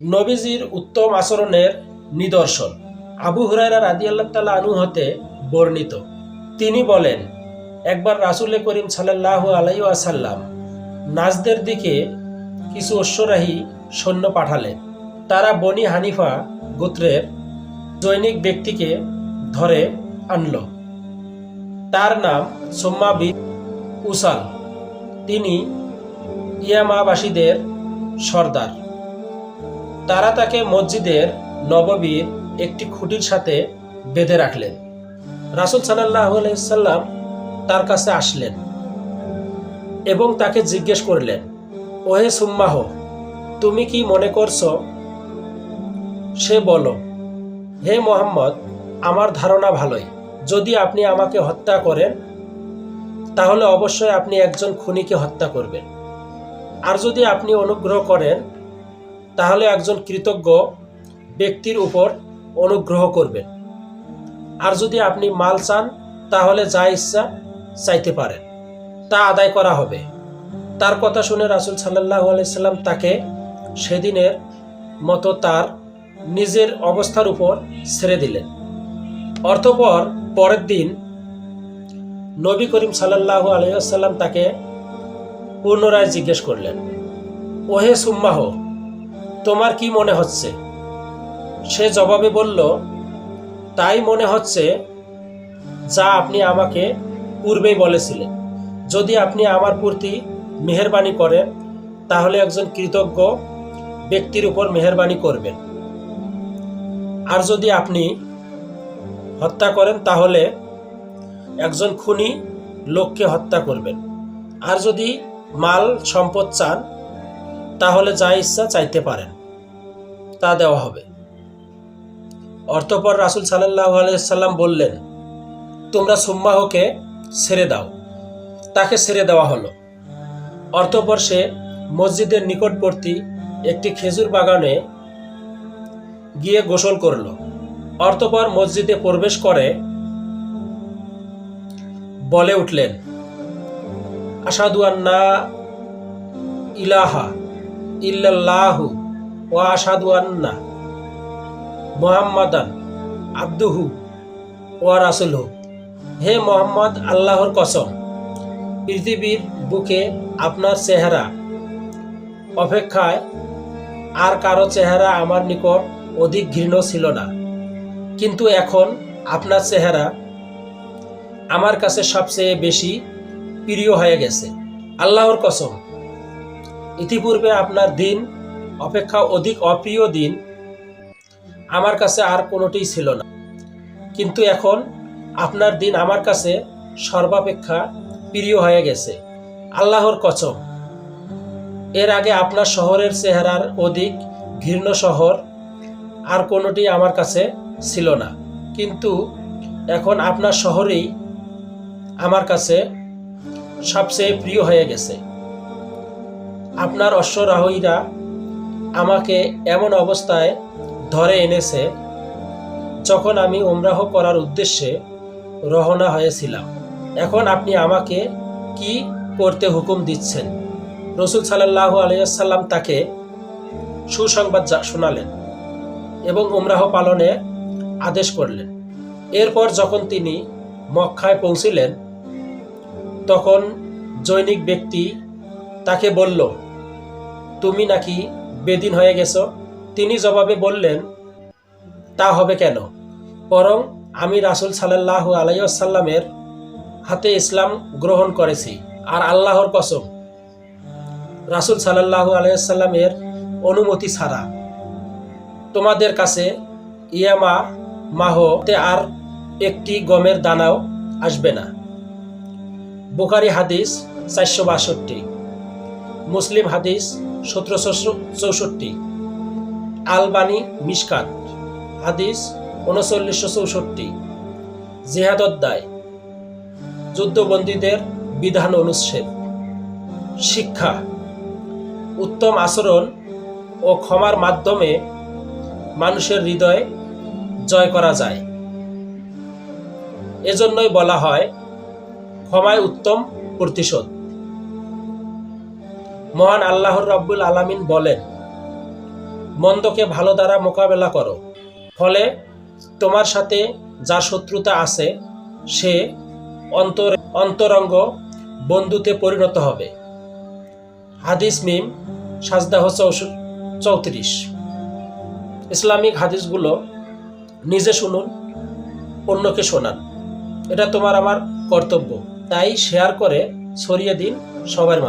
নবীজির উত্তম আচরণের নিদর্শন। আবু হুরায়রা রাদি আল্লাহ তালা আনু হতে বর্ণিত। তিনি বলেন, একবার রাসুল করিম সাল্লাহ আলাই আসাল্লাম নাজদের দিকে কিছু অশ্বরাহী সৈন্য পাঠালেন। তারা বনি হানিফা গোত্রের জৈনিক ব্যক্তিকে ধরে আনল। তার নাম সোম্মা উসাল। তিনি ইয়ামাবাসীদের সর্দার। তারা তাকে মসজিদের নববীর একটি খুঁটির সাথে বেঁধে রাখলেন। রাসুল সাল্লাহ সাল্লাম তার কাছে আসলেন এবং তাকে জিজ্ঞেস করলেন, ওহে সুম্মাহ, তুমি কি মনে করছ? সে বলো হে মোহাম্মদ, আমার ধারণা ভালোই। যদি আপনি আমাকে হত্যা করেন, তাহলে অবশ্যই আপনি একজন খুনিকে হত্যা করবেন। আর যদি আপনি অনুগ্রহ করেন তাহলে একজন কৃতজ্ঞ ব্যক্তির উপর অনুগ্রহ করবেন। আর যদি আপনি মাল চান, তাহলে যা ইচ্ছা চাইতে পারেন। তা আদায় করা হবে। তার কথা শুনে রাসুল সাল্লাহ আলাইসাল্লাম তাকে সেদিনের মতো তার নিজের অবস্থার উপর ছেড়ে দিলেন। অর্থপর পরের দিন নবী করিম সাল্লাহ আলাইসাল্লাম তাকে পুনরায় জিজ্ঞেস করলেন, ওহে সুম্মাহ তোমার কি মনে হচ্ছে? সে জবাবে বলল, তাই মনে হচ্ছে যা আপনি আমাকে পূর্বেই বলেছিলেন। যদি আপনি আমার প্রতি মেহরবানি করেন, তাহলে একজন কৃতজ্ঞ ব্যক্তির উপর মেহরবানি করবেন। আর যদি আপনি হত্যা করেন, তাহলে একজন খুনি লোককে হত্যা করবেন। আর যদি মাল সম্পদ চান তাহলে যা ইচ্ছা চাইতে পারেন। তা দেওয়া হবে। অর্থপর রাসুল সাল্লাহ আলাইসাল্লাম বললেন, তোমরা সুম্মাহকে ছেড়ে দাও। তাকে ছেড়ে দেওয়া হলো। অর্থপর সে মসজিদের নিকটবর্তী একটি খেজুর বাগানে গিয়ে গোসল করল। অর্থপর মসজিদে প্রবেশ করে বলে উঠলেন আসাদু আন্না ইলাহা ইল্লাল্লাহু ওয়া আশহাদু আন্না মুহাম্মাদান আব্দুহু ওয়া রাসূলহু। হে মোহাম্মদ, আল্লাহর কসম, পৃথিবীর বুকে আপনার চেহারা অপেক্ষায় আর কারও চেহারা আমার নিকট অধিক ঘৃণ ছিল না। কিন্তু এখন আপনার চেহারা আমার কাছে সবচেয়ে বেশি প্রিয় হয়ে গেছে। আল্লাহর কসম ইতিপূর্বে আপনার দিন অপেক্ষা অধিক অপ্রিয় দিন আমার কাছে আর কোনোটিই ছিল না। কিন্তু এখন আপনার দিন আমার কাছে সর্বাপেক্ষা প্রিয় হয়ে গেছে। আল্লাহর কচম এর আগে আপনার শহরের চেহারার অধিক ঘৃণ্য শহর আর কোনোটি আমার কাছে ছিল না। কিন্তু এখন আপনার শহরেই আমার কাছে সবচেয়ে প্রিয় হয়ে গেছে। আপনার অশ্বরাহীরা আমাকে এমন অবস্থায় ধরে এনেছে যখন আমি উমরাহ করার উদ্দেশ্যে রওনা হয়েছিলাম। এখন আপনি আমাকে কি করতে হুকুম দিচ্ছেন? রসুল সাল্লাহ আলিয়াল্লাম তাকে সুসংবাদ শোনালেন এবং উমরাহ পালনে আদেশ করলেন। এরপর যখন তিনি মক্কায় পৌঁছিলেন, তখন জৈনিক ব্যক্তি তাকে বলল, তুমি নাকি বেদিন হয়ে গেছো? তিনি জবাবে বললেন, তা হবে কেন? বরং আমি রাসুল সাল্লাহ আলাইসাল্লামের হাতে ইসলাম গ্রহণ করেছি আর আল্লাহর কসম। রাসুল সাল্লাহ আলাইসাল্লামের অনুমতি ছাড়া। তোমাদের কাছে ইয়ামা মাহতে আর একটি গমের দানাও আসবে না। বুখারি হাদিস চারশো বাষট্টি। মুসলিম হাদিস সতেরোশো চৌষট্টি। আলবানি মিসকাত হাদিস উনচল্লিশশো চৌষট্টি। জেহাদ যুদ্ধবন্দীদের বিধান অনুচ্ছেদ। শিক্ষা, উত্তম আচরণ ও ক্ষমার মাধ্যমে মানুষের হৃদয় জয় করা যায়। এজন্যই বলা হয় ক্ষমায় উত্তম প্রতিশোধ। মহান আল্লাহর রব্বুল আলামিন বলেন, মন্দকে ভালো দ্বারা মোকাবেলা করো, ফলে তোমার সাথে যার শত্রুতা আছে, সে অন্তর, অন্তরঙ্গ বন্ধুতে পরিণত হবে। হাদিস মিম সাজদাহ চৌত্রিশ। ইসলামিক হাদিসগুলো নিজে শুনুন, অন্যকে শোনান। এটা তোমার আমার কর্তব্য। তাই শেয়ার করে, ছড়িয়ে দিন সবার মাঝে।